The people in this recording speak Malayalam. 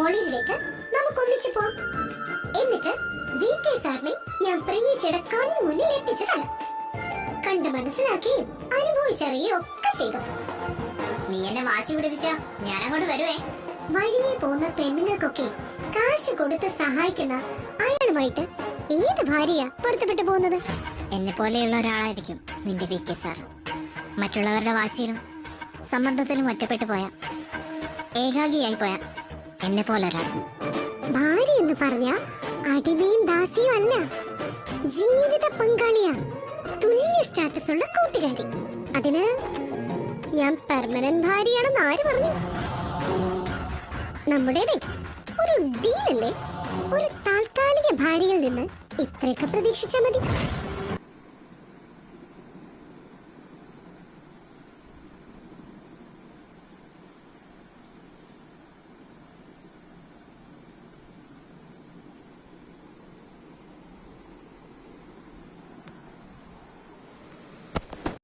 കോളേജിലേക്ക് നമുക്ക് ഒന്നിച്ചു പോവാം. എന്നിട്ട് വി കെ സാറിനെ ഞാൻ പ്രിയച്ചയുടെ കൺമുന്നിൽ എത്തിച്ചു തരാം കണ്ട് മനസ്സിലാക്കുകയും അനുഭവിച്ചറിയുകയും ഒക്കെ ചെയ്തു. നീ എന്നെ വാശി പിടിപ്പിച്ച ഞാൻ അങ്ങോട്ട് വരുവേ. വഴിയെ പോകുന്ന പെണ്ണുങ്ങൾക്കൊക്കെ കാശ് കൊടുത്ത് സഹായിക്കുന്ന അയാളുമായിട്ട് ഏത് ഭാര്യയാ പൊരുത്തപ്പെട്ടു പോകുന്നത്? എന്നെ പോലെയുള്ള ഒരാളായിരിക്കും നിന്റെ വി കെ സാർ. മറ്റുള്ളവരുടെ വാശിയിലും സമ്മർദ്ദത്തിലും ഒറ്റപ്പെട്ടു പോയ. ഏകാഗിയായി പോയ. എന്നെ പോലെ ഒരാൾ. ഭാര്യ എന്ന് പറഞ്ഞ അടിമയും ദാസിയും അല്ല. ജീവിത പങ്കാളിയാ. തുല്യ സ്റ്റാറ്റസ് ഉള്ള കൂട്ടുകാരി. അതിന് ഞാൻ പെർമനന്റ് ഭാര്യയാണെന്ന് ആര് പറഞ്ഞു? നമ്മുടേതേ ഒരു ഡീലല്ലേ ഒരു താൽക്കാലിക ഭാര്യയിൽ നിന്ന് ഇത്രയൊക്കെ പ്രതീക്ഷിച്ചാൽ മതി.